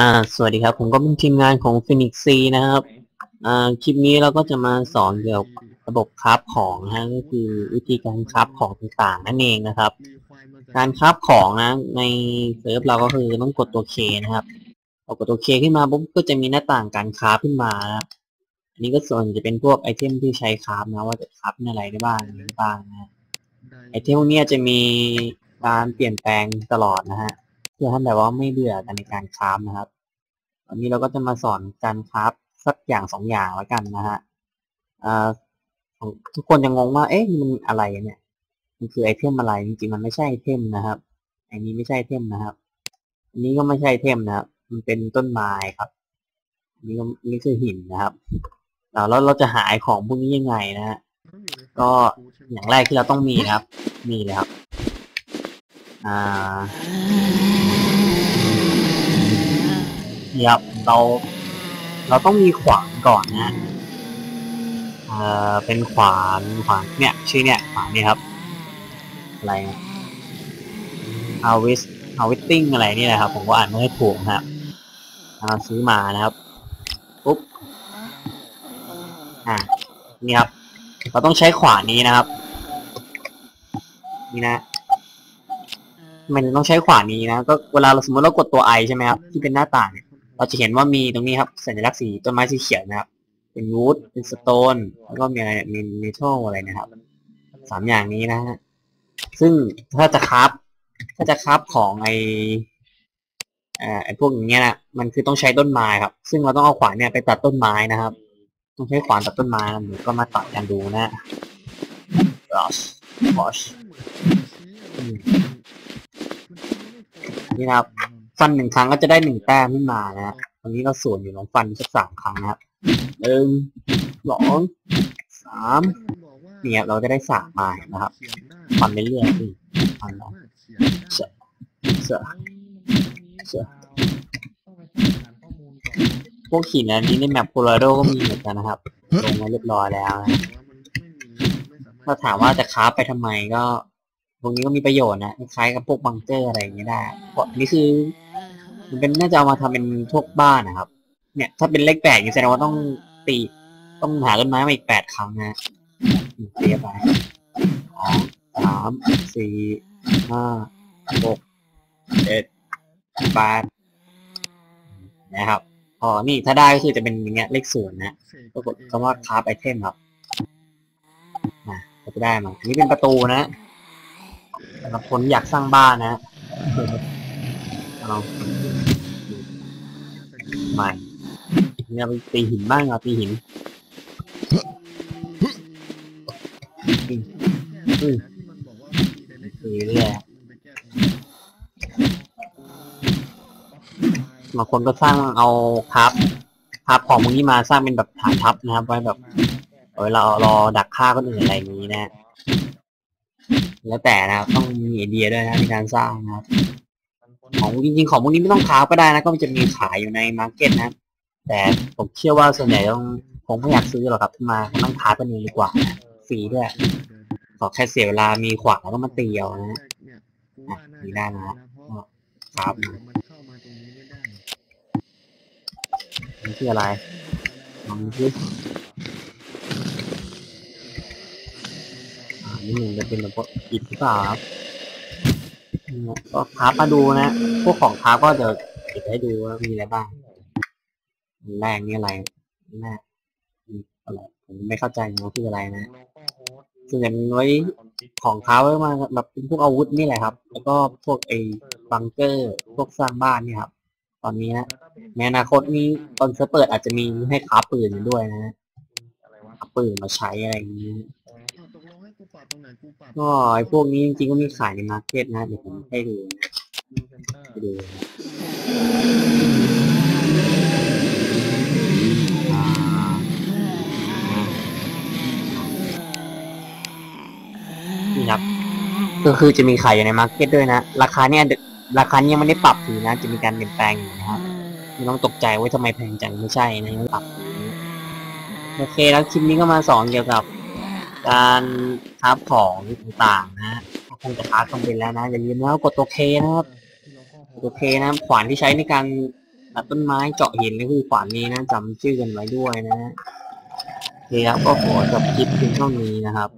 อ่า สวัสดีครับ ผมก็เป็นทีมงานของ Phoenix C นะครับ อ่า คลิปนี้เราก็จะมาสอนเกี่ยวกับระบบคราฟของนะฮะก็คือวิธีการคราฟของต่างๆ นั่นเองนะครับ การคราฟของนะ ในเซิร์ฟเราก็คือต้องกดตัว K นะครับพอกดตัว K ขึ้นมาปุ๊บก็จะมีหน้าต่างการคราฟขึ้นมานะอันนี้ก็ส่วนจะเป็นพวกไอเทมที่ใช้คราฟนะ ว่าจะคราฟอะไรได้บ้างอะไรได้บ้างนะไอเทมพวกเนี้ยจะมีการเปลี่ยนแปลงตลอดนะฮะ เพื่อให้แบบว่าไม่เบื่อกันในการคราฟนะครับ วันนี้เราก็จะมาสอนการคราฟสักอย่างสองอย่างแล้วกันนะฮะทุกคนจะงงว่า เอ๊ะมันอะไรเนี่ยมันคือไอเทมอะไรจริงๆมันไม่ใช่ไอเทมนะครับอันนี้ไม่ใช่ไอเทมนะครับ อันนี้ก็ไม่ใช่ไอเทมนะครับ มันเป็นต้นไม้ครับอันนี้ก็อันนี้คือหินนะครับแล้วเราเราจะหาไอของพวกนี้ยังไงนะฮะก็อย่างแรกที่เราต้องมีนะครับ มีเลยครับ อ่า นี่ครับเรา เราต้องมีขวานก่อนนะเอ่อเป็นขวานขวานเนี่ยชื่อเนี่ยขวานนี่ครับ อะไรอาวิสอาวิสติ้งอะไรนี่แหละครับ ผมก็อ่านไม่ให้ถูกครับอ่าซื้อมานะครับปุ๊บอ่านี่ครับ เราต้องใช้ขวานนี้นะครับ นี่นะมันต้องใช้ขวานนี้นะ ก็เวลาเราสมมติเรากดตัวไอใช่ไหมครับ ที่เป็นหน้าต่างเนี่ย เราจะเห็นว่ามีตรงนี้ครับสัญลักษณ์สีต้นไม้สีเขียวนะครับ เป็นวูดเป็นสโตนแล้วก็มีอะไรมีเมทัลอะไรนะครับสามอย่างนี้นะฮะซึ่งถ้าจะคราฟถ้าจะคราฟของไอเอ่อไอพวกอย่างเงี้ยนะมันคือต้องใช้ต้นไม้ครับ ซึ่งเราต้องเอาขวานเนี่ยไปตัดต้นไม้นะครับ ต้องใช้ขวานตัดต้นไม้นะเดี๋ยวก็มาตัดกันดูนะ brush brush อืมนี่ครับ ฟันหนึ่งครั้งก็จะได้หนึ่งแต้มขึ้นมานะฮะตอนนี้เราส่วนอยู่ลองฟันสักสามครั้งนะครับหนึ่งสองสามเนี่ยเราจะได้สามมานะครับฟันไปเรื่อยๆนี่ฟันแล้วเสือเสือเสือพวกหินอันนี้ในแมปโคโลราโดก็มีเหมือนกันนะครับลงมาเรียบร้อยแล้วนะถ้าถามว่าจะค้าไปทำไมก็ ตรงนี้ก็มีประโยชน์นะคล้ายกับพวกบังเกอร์อะไรอย่างเงี้ยได้เพราะนนี้คือ มันเป็นน่าจะเอามาทำเป็นพวกบ้านนะครับ เนี่ยถ้าเป็นเลขแปดนี่แสดงว่าต้องตี ต้องหาต้นไม้มาอีกแปดครั้งนะเรียบไปสองสามสี่ห้าหกเจ็ดแปดนะครับอ๋อนี่ถ้าได้ก็คือจะเป็นอย่างเงี้ยเลขศูนย์นะปรากฏคำว่าคาร์บไอเทมครับนะก็จะได้มาอันนี้เป็นประตูนะสำหรับคนอยากสร้างบ้านนะ เอาใหม่เนี่ยไปตีหินบ้างเอาตีหินอืมตีเรื่อยบางคนก็สร้างเอาพับพับของพวกนี้มาสร้างเป็นแบบฐานทัพนะครับ ไว้แบบเอาไว้เรารอดักฆ่าคนอื่นอะไรอย่างนี้นะ แล้วแต่นะครับต้องมีไอเดียด้วยนะในการสร้างนะครับ ของจริงๆของพวกนี้ไม่ต้องค้าฟก็ได้นะ ก็มันจะมีขายอยู่ในมาร์เก็ตนะ แต่ผมเชื่อว่าส่วนใหญ่ต้องคงไม่อยากซื้อหรอกครับมาต้องค้าฟกันเองดีกว่าฟรีด้วยขอแค่เสียเวลามีขวานแล้วก็มาตีเอานะอะนี่ได้นะครับนี่คืออะไรลองดูสิอ่านี่หนึ่งจะเป็นแบบกอิฐหรือเปล่าครับ ก็คราฟมาดูนะ พวกของคราก็เดี๋ยวเก็บให้ดูว่ามีอะไรบ้างแรกนี่อะไรนแรกอืมอะไรผมไม่เข้าใจนะว่าคืออะไรนะส่วนใหญ่มันไว้ของค้าไว้มาแบบเป็นพวกอาวุธนี่แหละครับ แล้วก็พวกไอ้บังเกอร์ พวกสร้างบ้านนี่ครับ ตอนนี้นะในอนาคตนี้ตอนเซิร์ฟเปิดอาจจะมีให้ค้าปืนด้วยนะค้าปืนมาใช้อะไรอย่างนี้ ก็ไอ้พวกนี้จริงๆก็มีขายในมาร์เก็ตนะเดี๋ยวผมให้ดูนะให้ดูนะอ่านี่ครับก็คือจะมีขายอยู่ในมาร์เก็ตด้วยนะ ราคาเนี่ยราคาเนี่ยยังไม่ได้ปรับอยู่นะ จะมีการเปลี่ยนแปลงอยู่นะครับไม่ต้องตกใจว่าทำไมแพงจังไม่ใช่นะยังไม่ปรับอยู่โอเคแล้วคลิปนี้ก็มาสอนเกี่ยวกับ การคราของต่างๆนะฮะก็คงจะคราฟกันเป็นแล้วนะ อย่าลืมนะกดตัวเคนะครับกดตัวเคนะครับขวานที่ใช้ในการตัดต้นไม้เจาะหินนี่คือขวานนี้นะจำชื่อกันไว้ด้วยนะฮะโอเคครับก็ขอจบคลิปเพียงเท่านี้นะครับ